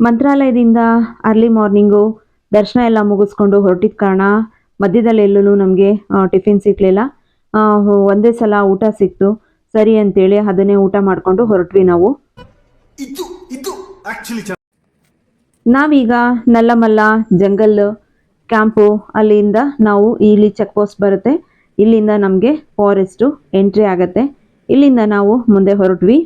ಮಂತ್ರಾಲಯದಿಂದ early morning ದರ್ಶನ ಎಲ್ಲ ಮುಗಿಸ್ಕೊಂಡು ಹೊರಟಿದ ಕಾರಣ ಮಧ್ಯದಲ್ಲಿ ಎಲ್ಲೂ ನಮಗೆ ಟಿಫಿನ್ ಸಿಕ್ಕಲಿಲ್ಲ ಒಂದೇ ಸಲ ಊಟ ಸಿಕ್ತು. ಸರಿ ಅಂತೇಳಿ ಅದನ್ನೇ ಊಟ ಮಾಡಿಕೊಂಡು ಹೊರಟ್ವಿ ನಾವು. ನಾವೀಗ ನಲ್ಲಮಲ್ಲ ಜಂಗಲ್ ಕ್ಯಾಂಪು ಅಲ್ಲಿಂದ ನಾವು ಇಲ್ಲಿ ಚೆಕ್ ಪೋಸ್ಟ್ ಬರುತ್ತೆ. ಇಲ್ಲಿಂದ ನಮಗೆ ಫಾರೆಸ್ಟು ಎಂಟ್ರಿ ಆಗುತ್ತೆ. ಇಲ್ಲಿಂದ ನಾವು ಮುಂದೆ ಹೊರಟ್ವಿ.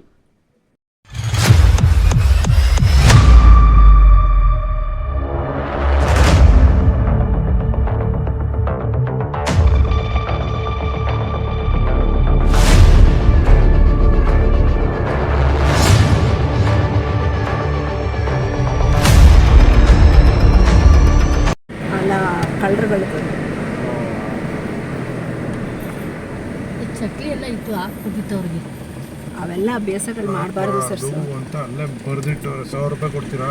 ಅಭ್ಯಾಸಗಳು ಮಾಡಬಾರ್ದು ಸರ್ ಅದು ಅಂತ ಅಲ್ಲೇ ಬರ್ದಿಟ್ಟು ಸಾವಿರ ರೂಪಾಯಿ ಕೊಡ್ತೀರಾ?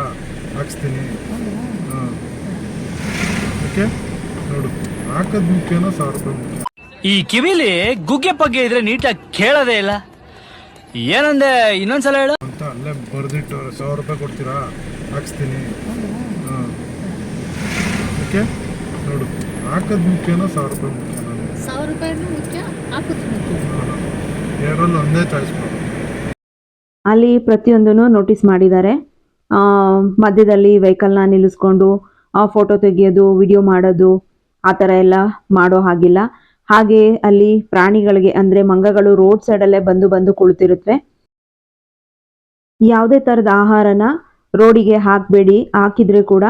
ಹಾಕ್ಸ್ತೀನಿ. ಹಾಂ. ಓಕೆ? ನೋಡು. ಹಾಕೋದು ಮುಖ್ಯನೋ ಸಾವಿರ ರೂಪಾಯಿ ಮುಖ್ಯ? ಈ ಕಿವಿಲಿ ಗುಗ್ಗೆ ಪಗ್ಗೆ ಇದ್ರೆ ನೀಟಾಗಿ ಕೇಳೋದೇ ಇಲ್ಲ. ಏನಂದೆ ಇನ್ನೊಂದ್ಸಲ ಹೇಳು? ಅಂತ ಅಲ್ಲೇ ಬರ್ದಿಟ್ಟು ಸಾವಿರ ರೂಪಾಯಿ ಕೊಡ್ತೀರಾ? ಹಾಕ್ಸ್ತೀನಿ. ಹಾಂ. ಓಕೆ? ನೋಡು. ಹಾಕೋದು ಮುಖ್ಯನೋ ಸಾವಿರ ರೂಪಾಯಿ ಮುಖ್ಯ ಸಾವಿರ ರೂಪಾಯಿ ಮುಖ್ಯ ಹಾಕೋದು ಮುಖ್ಯ. ಎರಡರಲ್ಲಿ ಒಂದೇ ಚಾಯ್ಸ್ ಮಾಡು ಅಲ್ಲಿ ಪ್ರತಿಯೊಂದನ್ನು ನೋಟಿಸ್ ಮಾಡಿದ್ದಾರೆ. ಮಧ್ಯದಲ್ಲಿ ವೆಹಿಕಲ್ನ ನಿಲ್ಲಿಸ್ಕೊಂಡು ಫೋಟೋ ತೆಗೆಯೋದು ವಿಡಿಯೋ ಮಾಡೋದು, ಆ ಥರ ಎಲ್ಲ ಮಾಡೋ ಹಾಗಿಲ್ಲ. ಹಾಗೆ ಅಲ್ಲಿ ಪ್ರಾಣಿಗಳಿಗೆ, ಅಂದರೆ ಮಂಗಗಳು ರೋಡ್ ಸೈಡಲ್ಲೇ ಬಂದು ಬಂದು ಕುಳಿತಿರುತ್ತವೆ ಯಾವುದೇ ಥರದ ಆಹಾರನ ರೋಡಿಗೆ ಹಾಕಬೇಡಿ, ಹಾಕಿದ್ರೆ ಕೂಡ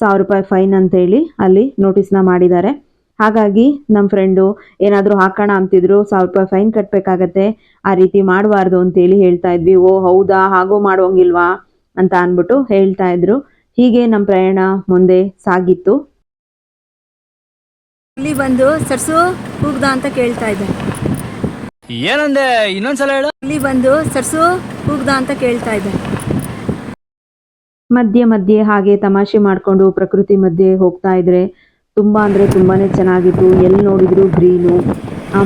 ಸಾವಿರ ರೂಪಾಯಿ ಫೈನ್ ಅಂತೇಳಿ ಅಲ್ಲಿ ನೋಟಿಸ್ನ ಮಾಡಿದ್ದಾರೆ. ಹಾಗಾಗಿ ನಮ್ಮ ಫ್ರೆಂಡು ಏನಾದರೂ ಹಾಕೋಣ ಅಂತಿದ್ರು ಸಾವಿರ ರೂಪಾಯಿ ಫೈನ್ ಕಟ್ಟಬೇಕಾಗತ್ತೆ ಆ ರೀತಿ ಮಾಡಬಾರ್ದು ಅಂತೇಳಿ ಹೇಳ್ತಾ ಇದ್ವಿ. ಓ ಹೌದಾ ಹಾಗೂ ಮಾಡೋಂಗಿಲ್ವಾ ಅಂತ ಅಂದ್ಬಿಟ್ಟು ಹೇಳ್ತಾ ಇದ್ರು. ಹೀಗೆ ನಮ್ಮ ಪ್ರಯಾಣ ಮುಂದೆ ಸಾಗಿತ್ತು. ಇಲ್ಲಿ ಬಂದು ಸರ್ಸು ಕೂಗ್ದ ಅಂತ ಕೇಳ್ತಾ ಇದ್ದೆ. ಏನಂದೆ ಇನ್ನೊಂದ್ಸಲ ಹೇಳು. ಇಲ್ಲಿ ಬಂದು ಸರ್ಸು ಕೂಗ್ದ ಅಂತ ಕೇಳ್ತಾ ಇದ್ದೆ. ಮಧ್ಯೆ ಮಧ್ಯೆ ಹಾಗೆ ತಮಾಷೆ ಮಾಡಿಕೊಂಡು ಪ್ರಕೃತಿ ಮಧ್ಯೆ ಹೋಗ್ತಾ ಇದ್ರೆ ತುಂಬ ಅಂದರೆ ತುಂಬಾ ಚೆನ್ನಾಗಿತ್ತು. ಎಲ್ಲಿ ನೋಡಿದರೂ ಗ್ರೀನು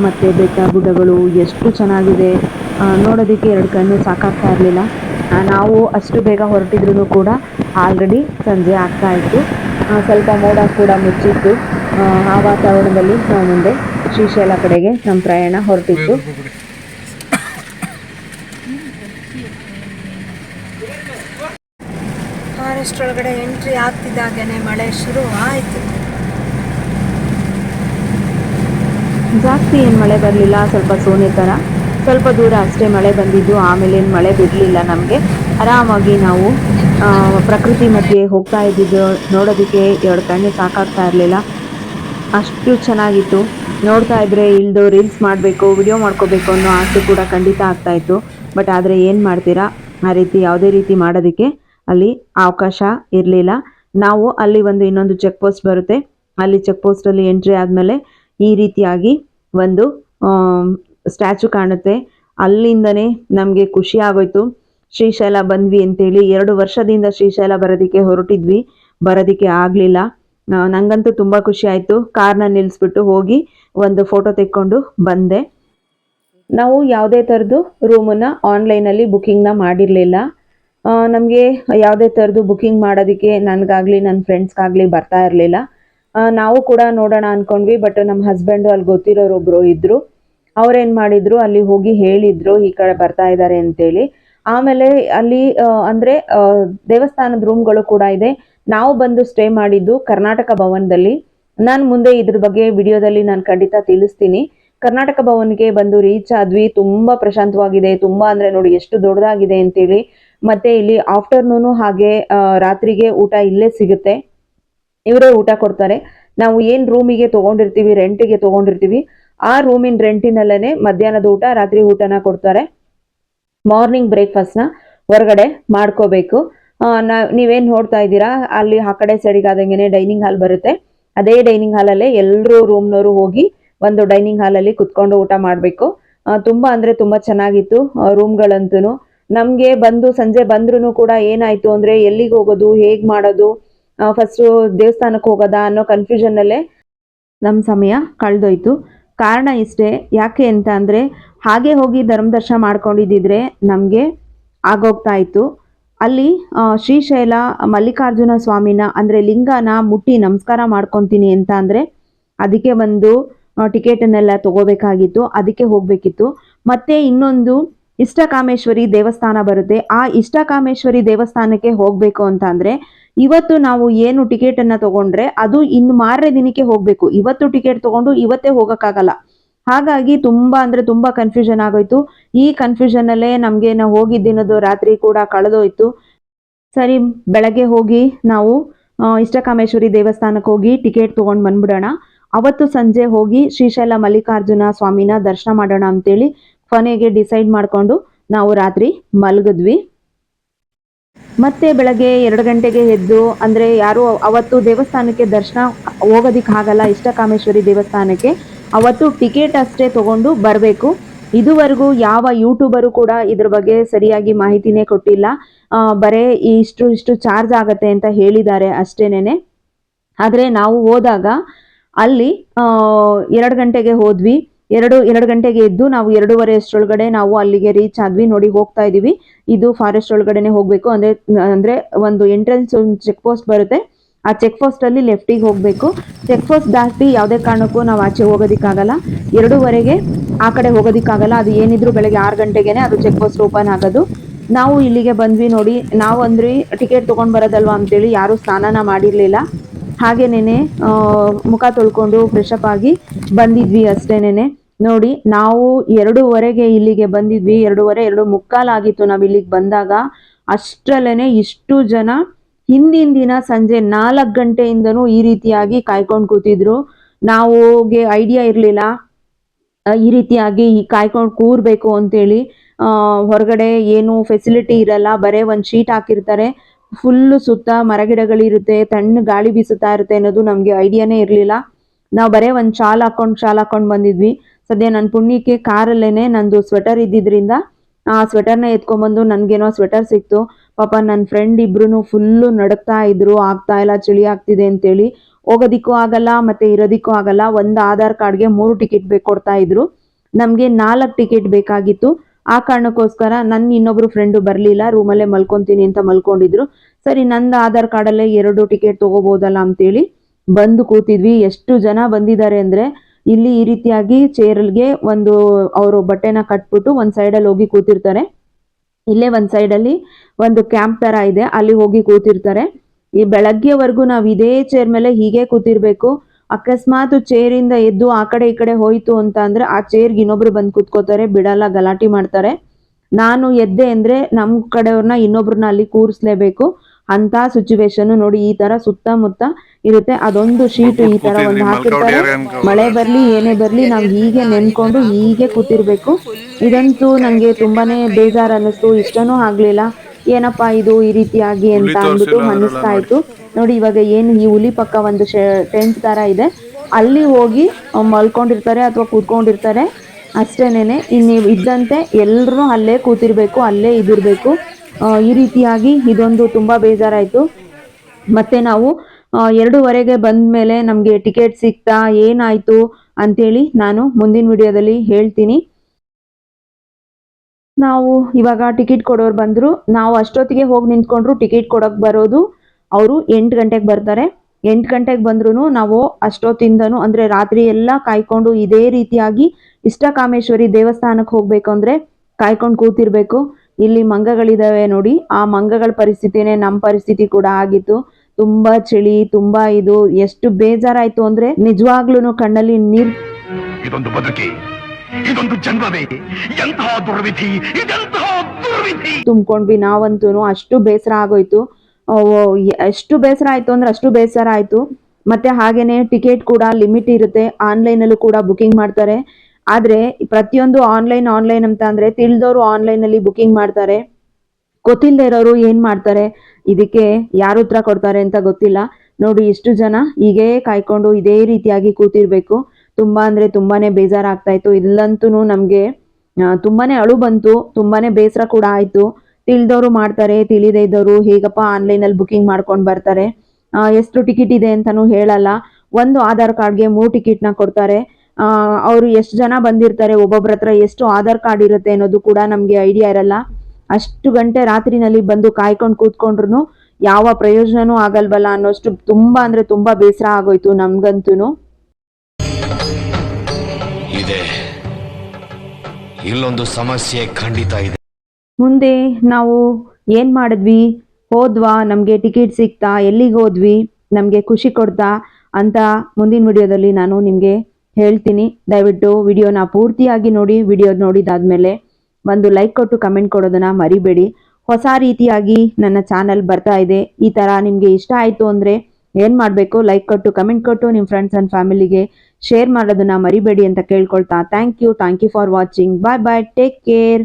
ಮತ್ತು ಬೆಟ್ಟ ಗುಡ್ಡಗಳು ಎಷ್ಟು ಚೆನ್ನಾಗಿದೆ. ನೋಡೋದಕ್ಕೆ ಎರಡು ಕಣ್ಣು ಸಾಕಾಗ್ತಾ ಇರಲಿಲ್ಲ. ನಾವು ಅಷ್ಟು ಬೇಗ ಹೊರಟಿದ್ರು ಕೂಡ ಆಲ್ರೆಡಿ ಸಂಜೆ ಆಗ್ತಾ ಇತ್ತು. ಸ್ವಲ್ಪ ಮೋಡ ಕೂಡ ಮುಚ್ಚಿತ್ತು. ಆ, ಆ ವಾತಾವರಣದಲ್ಲಿ ನಾವು ಮುಂದೆ ಶ್ರೀಶೈಲ ಕಡೆಗೆ ನಮ್ಮ ಪ್ರಯಾಣ ಹೊರಟಿತ್ತು ಫಾರೆಸ್ಟ್ ಒಳಗಡೆ ಎಂಟ್ರಿ ಆಗ್ತಿದ್ದಾಗೇನೆ ಮಳೆ ಶುರು ಆಯಿತು. ಜಾಸ್ತಿ ಏನು ಮಳೆ ಬರಲಿಲ್ಲ? ಸ್ವಲ್ಪ ಸೋನೆ ಥರ ಸ್ವಲ್ಪ ದೂರ ಅಷ್ಟೇ ಮಳೆ ಬಂದಿದ್ದು, ಆಮೇಲೆ ಏನು ಮಳೆ ಬಿಡಲಿಲ್ಲ ನಮಗೆ. ಆರಾಮಾಗಿ ನಾವು ಪ್ರಕೃತಿ ಮಧ್ಯೆ ಹೋಗ್ತಾ ಇದ್ದಿದ್ದು, ನೋಡೋದಕ್ಕೆ ಎರಡು ಕಣ್ಣು ಸಾಕಾಗ್ತಾ ಇರಲಿಲ್ಲ. ಅಷ್ಟು ಚೆನ್ನಾಗಿತ್ತು. ನೋಡ್ತಾ ಇದ್ರೆ ಇಲ್ದು ರೀಲ್ಸ್ ಮಾಡಬೇಕು ವಿಡಿಯೋ ಮಾಡ್ಕೋಬೇಕು ಅನ್ನೋ ಆಸೆ ಕೂಡ ಖಂಡಿತ ಆಗ್ತಾಯಿತ್ತು ಬಟ್ ಆದರೆ ಏನು ಮಾಡ್ತೀರಾ? ಆ ರೀತಿ, ಯಾವುದೇ ರೀತಿ ಮಾಡೋದಕ್ಕೆ ಅಲ್ಲಿ ಅವಕಾಶ ಇರಲಿಲ್ಲ. ನಾವು ಅಲ್ಲಿ ಒಂದು ಇನ್ನೊಂದು ಚೆಕ್ ಪೋಸ್ಟ್ ಬರುತ್ತೆ. ಅಲ್ಲಿ ಚೆಕ್ ಪೋಸ್ಟಲ್ಲಿ ಎಂಟ್ರಿ ಆದಮೇಲೆ ಈ ರೀತಿಯಾಗಿ ಒಂದು ಸ್ಟ್ಯಾಚು ಕಾಣುತ್ತೆ. ಅಲ್ಲಿಂದನೇ ನಮಗೆ ಖುಷಿ ಆಗೋಯ್ತು. ಶ್ರೀಶೈಲ ಬಂದ್ವಿ ಅಂತೇಳಿ ಎರಡು ವರ್ಷದಿಂದ ಶ್ರೀಶೈಲ ಬರೋದಕ್ಕೆ ಹೊರಟಿದ್ವಿ. ಬರೋದಕ್ಕೆ ಆಗಲಿಲ್ಲ. ನನಗಂತೂ ತುಂಬ ಖುಷಿ ಆಯಿತು. ಕಾರ್ನ ನಿಲ್ಲಿಸ್ಬಿಟ್ಟು ಹೋಗಿ ಒಂದು ಫೋಟೋ ತೆಕ್ಕೊಂಡು ಬಂದೆ. ನಾವು ಯಾವುದೇ ಥರದ್ದು ರೂಮನ್ನು ಆನ್ಲೈನಲ್ಲಿ ಬುಕ್ಕಿಂಗ್ನ ಮಾಡಿರಲಿಲ್ಲ. ನಮಗೆ ಯಾವುದೇ ಥರದ್ದು ಬುಕ್ಕಿಂಗ್ ಮಾಡೋದಕ್ಕೆ ನನಗಾಗಲಿ, ನನ್ನ ಫ್ರೆಂಡ್ಸ್ಗಾಗಲಿ ಬರ್ತಾ ಇರಲಿಲ್ಲ. ನಾವು ಕೂಡ ನೋಡೋಣ ಅನ್ಕೊಂಡ್ವಿ ಬಟ್ ನಮ್ಮ ಹಸ್ಬೆಂಡು ಅಲ್ಲಿ ಗೊತ್ತಿರೋರು ಒಬ್ರು ಇದ್ರು. ಅವ್ರೇನು ಮಾಡಿದ್ರು, ಅಲ್ಲಿ ಹೋಗಿ ಹೇಳಿದ್ರು, ಈ ಕಡೆ ಬರ್ತಾ ಇದ್ದಾರೆ ಅಂತೇಳಿ. ಆಮೇಲೆ ಅಲ್ಲಿ ಅಂದ್ರೆ ದೇವಸ್ಥಾನದ ರೂಮ್ಗಳು ಕೂಡ ಇದೆ. ನಾವು ಬಂದು ಸ್ಟೇ ಮಾಡಿದ್ದು ಕರ್ನಾಟಕ ಭವನದಲ್ಲಿ. ನಾನು ಮುಂದೆ ಇದ್ರ ಬಗ್ಗೆ ವಿಡಿಯೋದಲ್ಲಿ ನಾನು ಖಂಡಿತ ತಿಳಿಸ್ತೀನಿ. ಕರ್ನಾಟಕ ಭವನ್ಗೆ ಬಂದು ರೀಚ್ ಆದ್ವಿ, ತುಂಬಾ ಪ್ರಶಾಂತವಾಗಿದೆ, ತುಂಬಾ ಅಂದ್ರೆ ನೋಡಿ ಎಷ್ಟು ದೊಡ್ಡದಾಗಿದೆ ಅಂತೇಳಿ. ಮತ್ತೆ ಇಲ್ಲಿ ಆಫ್ಟರ್ನೂನು ಹಾಗೆ ರಾತ್ರಿಗೆ ಊಟ ಇಲ್ಲೇ ಸಿಗುತ್ತೆ. ಇವರೇ ಊಟ ಕೊಡ್ತಾರೆ. ನಾವು ಏನ್ ರೂಮಿಗೆ ತಗೊಂಡಿರ್ತೀವಿ ರೆಂಟಿಗೆ ತಗೊಂಡಿರ್ತೀವಿ, ಆ ರೂಮಿನ ರೆಂಟಿನಲ್ಲೇ ಮಧ್ಯಾಹ್ನದ ಊಟ, ರಾತ್ರಿ ಊಟನ ಕೊಡ್ತಾರೆ. ಮಾರ್ನಿಂಗ್ ಬ್ರೇಕ್ಫಾಸ್ಟ್ನ ಹೊರಗಡೆ ಮಾಡ್ಕೋಬೇಕು. ನಾ- ನೀವೇನ್ ನೋಡ್ತಾ ಇದ್ದೀರಾ? ಅಲ್ಲಿ ಆ ಕಡೆ ಸೈಡಿಗೆ ಆದಂಗೆನೆ ಡೈನಿಂಗ್ ಹಾಲ್ ಬರುತ್ತೆ. ಅದೇ ಡೈನಿಂಗ್ ಹಾಲಲ್ಲೇ ಎಲ್ಲರೂ ರೂಮ್ನವರು ಹೋಗಿ ಒಂದು ಡೈನಿಂಗ್ ಹಾಲಲ್ಲಿ ಕುತ್ಕೊಂಡು ಊಟ ಮಾಡಬೇಕು. ತುಂಬಾ ಅಂದ್ರೆ ತುಂಬಾ ಚೆನ್ನಾಗಿತ್ತು ರೂಮ್ಗಳಂತೂ ನಮಗೆ ಬಂದು ಸಂಜೆ ಬಂದ್ರೂ ಕೂಡ ಏನಾಯ್ತು ಅಂದ್ರೆ ಎಲ್ಲಿಗೆ ಹೋಗೋದು, ಹೇಗ್ ಮಾಡೋದು ಫಸ್ಟು ದೇವಸ್ಥಾನಕ್ಕೆ ಹೋಗೋದಾ ಅನ್ನೋ ಕನ್ಫ್ಯೂಷನ್ನಲ್ಲೇ ನಮ್ಮ ಸಮಯ ಕಳೆದೋಯ್ತು. ಕಾರಣ ಇಷ್ಟೇ, ಯಾಕೆ ಅಂತ ಅಂದರೆ, ಹಾಗೆ ಹೋಗಿ ಧರ್ಮ ದರ್ಶನ ಮಾಡ್ಕೊಂಡಿದ್ದಿದ್ರೆ ನಮಗೆ ಆಗೋಗ್ತಾ ಇತ್ತು. ಅಲ್ಲಿ ಶ್ರೀಶೈಲ ಮಲ್ಲಿಕಾರ್ಜುನ ಸ್ವಾಮಿನ, ಅಂದರೆ ಲಿಂಗನ ಮುಟ್ಟಿ ನಮಸ್ಕಾರ ಮಾಡ್ಕೊತೀನಿ ಅಂತ ಅಂದರೆ, ಅದಕ್ಕೆ ಒಂದು ಟಿಕೆಟನ್ನೆಲ್ಲ ತಗೋಬೇಕಾಗಿತ್ತು, ಅದಕ್ಕೆ ಹೋಗಬೇಕಿತ್ತು. ಮತ್ತೆ ಇನ್ನೊಂದು, ಇಷ್ಟಕಾಮೇಶ್ವರಿ ದೇವಸ್ಥಾನ ಬರುತ್ತೆ. ಆ ಇಷ್ಟಕಾಮೇಶ್ವರಿ ದೇವಸ್ಥಾನಕ್ಕೆ ಹೋಗಬೇಕು ಅಂತ ಅಂದರೆ ಇವತ್ತು ನಾವು ಏನು ಟಿಕೆಟ್ ಅನ್ನ ತಗೊಂಡ್ರೆ ಅದು ಇನ್ನು ಮಾರನೇ ದಿನಕ್ಕೆ ಹೋಗ್ಬೇಕು. ಇವತ್ತು ಟಿಕೆಟ್ ತಗೊಂಡು ಇವತ್ತೇ ಹೋಗಕ್ಕಾಗಲ್ಲ. ಹಾಗಾಗಿ ತುಂಬಾ ಅಂದ್ರೆ ತುಂಬಾ ಕನ್ಫ್ಯೂಷನ್ ಆಗೋಯ್ತು. ಈ ಕನ್ಫ್ಯೂಷನ್ ಅಲ್ಲೇ ನಮ್ಗೆ ನಾವು ಹೋಗಿದ್ದಿನದು ರಾತ್ರಿ ಕೂಡ ಕಳೆದೋಯ್ತು. ಸರಿ, ಬೆಳಗ್ಗೆ ಹೋಗಿ ನಾವು ಇಷ್ಟಕಾಮೇಶ್ವರಿ ದೇವಸ್ಥಾನಕ್ಕೆ ಹೋಗಿ ಟಿಕೆಟ್ ತಗೊಂಡ್ ಬಂದ್ಬಿಡೋಣ. ಅವತ್ತು ಸಂಜೆ ಹೋಗಿ ಶ್ರೀಶೈಲ ಮಲ್ಲಿಕಾರ್ಜುನ ಸ್ವಾಮಿನ ದರ್ಶನ ಮಾಡೋಣ ಅಂತೇಳಿ ಕೊನೆಗೆ ಡಿಸೈಡ್ ಮಾಡ್ಕೊಂಡು ನಾವು ರಾತ್ರಿ ಮಲಗಿದ್ವಿ. ಮತ್ತೆ ಬೆಳಗ್ಗೆ ಎರಡು ಗಂಟೆಗೆ ಎದ್ದು, ಅಂದರೆ ಯಾರು ಅವತ್ತು ದೇವಸ್ಥಾನಕ್ಕೆ ದರ್ಶನ ಹೋಗೋದಿಕ್ಕೆ ಆಗಲ್ಲ, ಇಷ್ಟಕಾಮೇಶ್ವರಿ ದೇವಸ್ಥಾನಕ್ಕೆ. ಅವತ್ತು ಟಿಕೆಟ್ ಅಷ್ಟೇ ತಗೊಂಡು ಬರಬೇಕು. ಇದುವರೆಗೂ ಯಾವ ಯೂಟ್ಯೂಬರು ಕೂಡ ಇದ್ರ ಬಗ್ಗೆ ಸರಿಯಾಗಿ ಮಾಹಿತಿನೇ ಕೊಟ್ಟಿಲ್ಲ. ಬರೀ ಇಷ್ಟು ಇಷ್ಟು ಚಾರ್ಜ್ ಆಗತ್ತೆ ಅಂತ ಹೇಳಿದ್ದಾರೆ ಅಷ್ಟೇನೆ ಆದರೆ ನಾವು ಹೋದಾಗ ಅಲ್ಲಿ ಎರಡು ಗಂಟೆಗೆ ಹೋದ್ವಿ. ಎರಡು ಎರಡು ಗಂಟೆಗೆ ಎದ್ದು ನಾವು ಎರಡೂವರೆ ಅಷ್ಟರೊಳಗಡೆ ನಾವು ಅಲ್ಲಿಗೆ ರೀಚ್ ಆದ್ವಿ, ನೋಡಿ ಹೋಗ್ತಾ ಇದೀವಿ ಇದು ಫಾರೆಸ್ಟ್ ಒಳಗಡೆನೆ ಹೋಗಬೇಕು, ಅಂದ್ರೆ ಅಂದ್ರೆ ಒಂದು ಎಂಟ್ರೆನ್ಸ್ ಒಂದು ಚೆಕ್ ಪೋಸ್ಟ್ ಬರುತ್ತೆ. ಆ ಚೆಕ್ ಪೋಸ್ಟ್ ಅಲ್ಲಿ ಲೆಫ್ಟಿಗೆ ಹೋಗಬೇಕು. ಚೆಕ್ ಪೋಸ್ಟ್ ದಾಟಿ ಯಾವುದೇ ಕಾರಣಕ್ಕೂ ನಾವು ಆಚೆ ಹೋಗೋದಕ್ಕಾಗಲ್ಲ. ಎರಡೂವರೆಗೆ ಆ ಕಡೆ ಹೋಗೋದಕ್ಕಾಗಲ್ಲ. ಅದು ಏನಿದ್ರು ಬೆಳಗ್ಗೆ ಆರು ಗಂಟೆಗೆನೆ ಅದು ಚೆಕ್ ಪೋಸ್ಟ್ ಓಪನ್ ಆಗೋದು. ನಾವು ಇಲ್ಲಿಗೆ ಬಂದ್ವಿ ನೋಡಿ ನಾವು ಅಂದ್ರಿ ಟಿಕೆಟ್ ತೊಗೊಂಡು ಬರೋದಲ್ವಾ ಅಂತೇಳಿ ಯಾರು ಸ್ನಾನನ ಮಾಡಿರಲಿಲ್ಲ. ಹಾಗೇನೇನೆ ಆ, ಮುಖ ತೊಳ್ಕೊಂಡು ಫ್ರೆಶ್ ಅಪ್ ಆಗಿ ಬಂದಿದ್ವಿ ಅಷ್ಟೇನೇನೆ. ನೋಡಿ ನಾವು ಎರಡೂವರೆಗೆ ಇಲ್ಲಿಗೆ ಬಂದಿದ್ವಿ ಎರಡೂವರೆ ಎರಡು ಮುಕ್ಕಾಲಾಗಿತ್ತು ನಾವು ಇಲ್ಲಿಗೆ ಬಂದಾಗ. ಅಷ್ಟರಲ್ಲೇ ಇಷ್ಟು ಜನ ಹಿಂದಿನ ದಿನ ಸಂಜೆ ನಾಲ್ಕು ಗಂಟೆಯಿಂದನೂ ಈ ರೀತಿಯಾಗಿ ಕಾಯ್ಕೊಂಡು ಕೂತಿದ್ರು. ನಾವುಗೆ ಐಡಿಯಾ ಇರಲಿಲ್ಲ ಈ ರೀತಿಯಾಗಿ ಕಾಯ್ಕೊಂಡು ಕೂರ್ಬೇಕು ಅಂತೇಳಿ. ಹೊರಗಡೆ ಏನು ಫೆಸಿಲಿಟಿ ಇರಲ್ಲ ಬರೇ ಒಂದು ಶೀಟ್ ಹಾಕಿರ್ತಾರೆ. ಫುಲ್ಲು ಸುತ್ತ ಮರಗಿಡಗಳಿರುತ್ತೆ ತಣ್ಣ ಗಾಳಿ ಬೀಸುತ್ತಾ ಇರುತ್ತೆ ಅನ್ನೋದು ನಮಗೆ ಐಡಿಯಾನೇ ಇರಲಿಲ್ಲ. ನಾವು ಬರೇ ಒಂದು ಶಾಲ್ ಹಾಕೊಂಡು ಶಾಲ್ ಹಾಕೊಂಡು ಬಂದಿದ್ವಿ. ಸದ್ಯ ನನ್ನ ಪುಣ್ಯಕ್ಕೆ ಕಾರಲ್ಲೇನೆ ನಂದು ಸ್ವೆಟರ್ ಇದ್ದಿದ್ರಿಂದ, ಆ ಸ್ವೆಟರ್ನ ಎತ್ಕೊಂಡ್ಬಂದು ನನಗೇನೋ ಸ್ವೆಟರ್ ಸಿಕ್ತು. ಪಾಪ ನನ್ನ ಫ್ರೆಂಡ್ ಇಬ್ರು ಫುಲ್ಲು ನಡುಕ್ತಾ ಇದ್ರು, ಆಗ್ತಾ ಇಲ್ಲ, ಚಳಿ ಆಗ್ತಿದೆ ಅಂತೇಳಿ. ಹೋಗೋದಿಕ್ಕೂ ಆಗಲ್ಲ, ಮತ್ತೆ ಇರೋದಿಕ್ಕೂ ಆಗಲ್ಲ. ಒಂದು ಆಧಾರ್ ಕಾರ್ಡ್ಗೆ ಮೂರು ಟಿಕೆಟ್ ಬೇಕು ಕೊಡ್ತಾ ಇದ್ರು. ನಮಗೆ ನಾಲ್ಕು ಟಿಕೆಟ್ ಬೇಕಾಗಿತ್ತು. ಆ ಕಾರಣಕ್ಕೋಸ್ಕರ ನನ್ನ ಇನ್ನೊಬ್ರು ಫ್ರೆಂಡು ಬರಲಿಲ್ಲ ರೂಮಲ್ಲೇ ಮಲ್ಕೊತೀನಿ ಅಂತ ಮಲ್ಕೊಂಡಿದ್ರು. ಸರಿ, ನಂದು ಆಧಾರ್ ಕಾರ್ಡಲ್ಲೇ ಎರಡು ಟಿಕೆಟ್ ತಗೋಬೋದಲ್ಲ ಅಂತೇಳಿ ಬಂದು ಕೂತಿದ್ವಿ. ಎಷ್ಟು ಜನ ಬಂದಿದ್ದಾರೆ ಅಂದರೆ ಇಲ್ಲಿ ಈ ರೀತಿಯಾಗಿ ಚೇರ್ಗೆ ಒಂದು ಅವರು ಬಟ್ಟೆನ ಕಟ್ಬಿಟ್ಟು ಒಂದು ಸೈಡಲ್ಲಿ ಹೋಗಿ ಕೂತಿರ್ತಾರೆ. ಇಲ್ಲೇ ಒಂದು ಸೈಡಲ್ಲಿ ಒಂದು ಕ್ಯಾಂಪ್ ಥರ ಇದೆ, ಅಲ್ಲಿ ಹೋಗಿ ಕೂತಿರ್ತಾರೆ. ಈ ಬೆಳಗ್ಗೆವರೆಗೂ ನಾವು ಇದೇ ಚೇರ್ ಮೇಲೆ ಹೀಗೆ ಕೂತಿರ್ಬೇಕು. ಅಕಸ್ಮಾತ್ ಚೇರಿಂದ ಎದ್ದು ಆ ಕಡೆ ಈ ಕಡೆ ಹೋಯ್ತು ಅಂತ ಅಂದ್ರೆ ಆ ಚೇರ್ಗೆ ಇನ್ನೊಬ್ರು ಬಂದು ಕೂತ್ಕೋತಾರೆ ಬಿಡಲ್ಲ ಗಲಾಟೆ ಮಾಡ್ತಾರೆ. ನಾನು ಎದ್ದೆ ಅಂದ್ರೆ ನಮ್ಮ ಕಡೆಯವ್ರನ್ನ ಇನ್ನೊಬ್ರನ್ನ ಅಲ್ಲಿ ಕೂರಿಸ್ಲೇಬೇಕು. ಅಂತ ಸಿಚುವೇಶನ್ ನೋಡಿ ಈ ತರ ಸುತ್ತಮುತ್ತ ಇರುತ್ತೆ. ಅದೊಂದು ಶೀಟ್ ಈ ತರ ಒಂದು ಹಾಕಿರ್ತಾರೆ. ಮಳೆ ಬರ್ಲಿ ಏನೇ ಬರ್ಲಿ ನಾವು ಹೀಗೆ ನೆನ್ಕೊಂಡು ಹೀಗೆ ಕೂತಿರ್ಬೇಕು. ಇದಂತೂ ನಂಗೆ ತುಂಬಾನೇ ಬೇಜಾರ್ ಅನ್ನಿಸ್ತು. ಇಷ್ಟನೂ ಆಗ್ಲಿಲ್ಲ. ಏನಪ್ಪಾ ಇದು ಈ ರೀತಿಯಾಗಿ ಅಂತ ಅಂದ್ಬಿಟ್ಟು ಅನ್ನಿಸ್ತಾ ಇತ್ತು. ನೋಡಿ ಇವಾಗ ಏನು ಈ ಹುಲಿ ಪಕ್ಕ ಒಂದು ಟೆಂಟ್ ತರ ಇದೆ. ಅಲ್ಲಿ ಹೋಗಿ ಮಲ್ಕೊಂಡಿರ್ತಾರೆ ಅಥವಾ ಕೂತ್ಕೊಂಡಿರ್ತಾರೆ. ಅಷ್ಟೇನೇನೆ ಇನ್ನು ಇದ್ದಂತೆ ಎಲ್ಲರೂ ಅಲ್ಲೇ ಕೂತಿರ್ಬೇಕು ಅಲ್ಲೇ ಇದಿರಬೇಕು. ಈ ರೀತಿಯಾಗಿ ಇದೊಂದು ತುಂಬ ಬೇಜಾರಾಯಿತು. ಮತ್ತೆ ನಾವು ಎರಡುವರೆಗೆ ಎರಡೂವರೆಗೆ ಬಂದ ಮೇಲೆ ನಮಗೆ ಟಿಕೆಟ್ ಸಿಕ್ತಾ ಏನಾಯ್ತು ಅಂತೇಳಿ ನಾನು ಮುಂದಿನ ವಿಡಿಯೋದಲ್ಲಿ ಹೇಳ್ತೀನಿ. ನಾವು ಇವಾಗ ಟಿಕೆಟ್ ಕೊಡೋರು ಬಂದರು, ನಾವು ಅಷ್ಟೊತ್ತಿಗೆ ಹೋಗಿ ನಿಂತ್ಕೊಂಡ್ರು ಟಿಕೆಟ್ ಕೊಡೋಕೆ ಬರೋದು. ಅವರು ಎಂಟು ಗಂಟೆಗೆ ಬರ್ತಾರೆ. ಎಂಟು ಗಂಟೆಗೆ ಬಂದ್ರೂ ನಾವು ಅಷ್ಟೊತ್ತಿಂದನೂ ಅಂದರೆ ರಾತ್ರಿ ಎಲ್ಲ ಕಾಯ್ಕೊಂಡು ಇದೇ ರೀತಿಯಾಗಿ ಇಷ್ಟಕಾಮೇಶ್ವರಿ ದೇವಸ್ಥಾನಕ್ಕೆ ಹೋಗಬೇಕು ಅಂದರೆ ಕಾಯ್ಕೊಂಡು ಕೂತಿರ್ಬೇಕು. ಇಲ್ಲಿ ಮಂಗಗಳಿದಾವೆ ನೋಡಿ. ಆ ಮಂಗಗಳ ಪರಿಸ್ಥಿತಿನೇ ನಮ್ಮ ಪರಿಸ್ಥಿತಿ ಕೂಡ ಆಗಿತ್ತು. ತುಂಬಾ ಚಳಿ, ತುಂಬಾ ಇದು. ಎಷ್ಟು ಬೇಜಾರಾಯ್ತು ಅಂದ್ರೆ ನಿಜವಾಗ್ಲೂ ಕಣ್ಣಲ್ಲಿ ನೀರು ಇದೊಂದು ಇದೊಂದು ಜನ್ಮವೇ. ಎಂತಹ ದುರ್ವಿಧಿ, ಇದೆಂತಹ ದುರ್ವಿಧಿ. ತುಂಬ್ಕೊಂಡ್ವಿ ನಾವಂತೂ ಅಷ್ಟು ಬೇಸರ ಆಗೋಯ್ತು. ಎಷ್ಟು ಬೇಸರ ಆಯ್ತು ಅಂದ್ರೆ ಅಷ್ಟು ಬೇಸರ ಆಯ್ತು. ಮತ್ತೆ ಹಾಗೇನೆ ಟಿಕೆಟ್ ಕೂಡ ಲಿಮಿಟ್ ಇರುತ್ತೆ ಆನ್ಲೈನ್ ಅಲ್ಲೂ ಕೂಡ ಬುಕಿಂಗ್ ಮಾಡ್ತಾರೆ. ಆದ್ರೆ ಪ್ರತಿಯೊಂದು ಆನ್ಲೈನ್ ಆನ್ಲೈನ್ ಅಂತ ಅಂದ್ರೆ ತಿಳಿದವರು ಆನ್ಲೈನ್ ಅಲ್ಲಿ ಬುಕಿಂಗ್ ಮಾಡ್ತಾರೆ. ಗೊತ್ತಿಲ್ಲದೆ ಇರೋರು ಏನ್ ಮಾಡ್ತಾರೆ? ಇದಕ್ಕೆ ಯಾರು ಉತ್ತರ ಕೊಡ್ತಾರೆ ಅಂತ ಗೊತ್ತಿಲ್ಲ. ನೋಡಿ ಎಷ್ಟು ಜನ ಹೀಗೆ ಕಾಯ್ಕೊಂಡು ಇದೇ ರೀತಿಯಾಗಿ ಕೂತಿರ್ಬೇಕು. ತುಂಬಾ ಅಂದ್ರೆ ತುಂಬಾನೇ ಬೇಜಾರಾಗ್ತಾ ಇತ್ತು. ಇಲ್ಲಂತೂ ನಮಗೆ ತುಂಬಾನೇ ಅಳು ಬಂತು. ತುಂಬಾನೇ ಬೇಸರ ಕೂಡ ಆಯ್ತು. ತಿಳಿದವರು ಮಾಡ್ತಾರೆ, ತಿಳಿದೇ ಇದ್ದವರು ಹೇಗಪ್ಪ ಆನ್ಲೈನ್ ಅಲ್ಲಿ ಬುಕಿಂಗ್ ಮಾಡ್ಕೊಂಡು ಬರ್ತಾರೆ. ಎಷ್ಟು ಟಿಕೆಟ್ ಇದೆ ಅಂತಾನೂ ಹೇಳಲ್ಲ. ಒಂದು ಆಧಾರ್ ಕಾರ್ಡ್ಗೆ ಮೂರು ಟಿಕೆಟ್ನ ಕೊಡ್ತಾರೆ. ಅವರು ಎಷ್ಟು ಜನ ಬಂದಿರ್ತಾರೆ ಒಬ್ಬೊಬ್ಬರ ಹತ್ರ ಎಷ್ಟು ಆಧಾರ್ ಕಾರ್ಡ್ ಇರುತ್ತೆ ಅನ್ನೋದು ಕೂಡ ನಮಗೆ ಐಡಿಯಾ ಇರಲ್ಲ. ಅಷ್ಟು ಗಂಟೆ ರಾತ್ರಿನಲ್ಲಿ ಬಂದು ಕಾಯ್ಕೊಂಡು ಕೂತ್ಕೊಂಡ್ರು ಯಾವ ಪ್ರಯೋಜನವೂ ಆಗಲ್ವಲ್ಲ ಅನ್ನೋಷ್ಟು ತುಂಬಾ ಅಂದ್ರೆ ತುಂಬಾ ಬೇಸರ ಆಗೋಯ್ತು ನಮ್ಗಂತೂ ಇಲ್ಲೊಂದು ಸಮಸ್ಯೆ ಖಂಡಿತ ಇದೆ. ಮುಂದೆ ನಾವು ಏನು ಮಾಡಿದ್ವಿ? ಹೋದ್ವಾ? ನಮಗೆ ಟಿಕೆಟ್ ಸಿಗ್ತಾ? ಎಲ್ಲಿಗೆ ಹೋದ್ವಿ? ನಮಗೆ ಖುಷಿ ಕೊಡ್ತಾ? ಅಂತ ಮುಂದಿನ ವಿಡಿಯೋದಲ್ಲಿ ನಾನು ನಿಮಗೆ ಹೇಳ್ತೀನಿ. ದಯವಿಟ್ಟು ವಿಡಿಯೋನ ಪೂರ್ತಿಯಾಗಿ ನೋಡಿ, ವಿಡಿಯೋ ನೋಡಿದಾದ್ಮೇಲೆ ಒಂದು ಲೈಕ್ ಕೊಟ್ಟು ಕಮೆಂಟ್ ಕೊಡೋದನ್ನ ಮರಿಬೇಡಿ. ಹೊಸ ರೀತಿಯಾಗಿ ನನ್ನ ಚಾನಲ್ ಬರ್ತಾ ಇದೆ. ಈ ಥರ ನಿಮಗೆ ಇಷ್ಟ ಆಯಿತು ಅಂದರೆ ಏನು ಮಾಡಬೇಕು? ಲೈಕ್ ಕೊಟ್ಟು ಕಮೆಂಟ್ ಕೊಟ್ಟು ನಿಮ್ಮ ಫ್ರೆಂಡ್ಸ್ ಆ್ಯಂಡ್ ಫ್ಯಾಮಿಲಿಗೆ ಶೇರ್ ಮಾಡೋದನ್ನ ಮರಿಬೇಡಿ ಅಂತ ಕೇಳ್ಕೊಳ್ತಾ. Thank you thank you for watching bye bye take care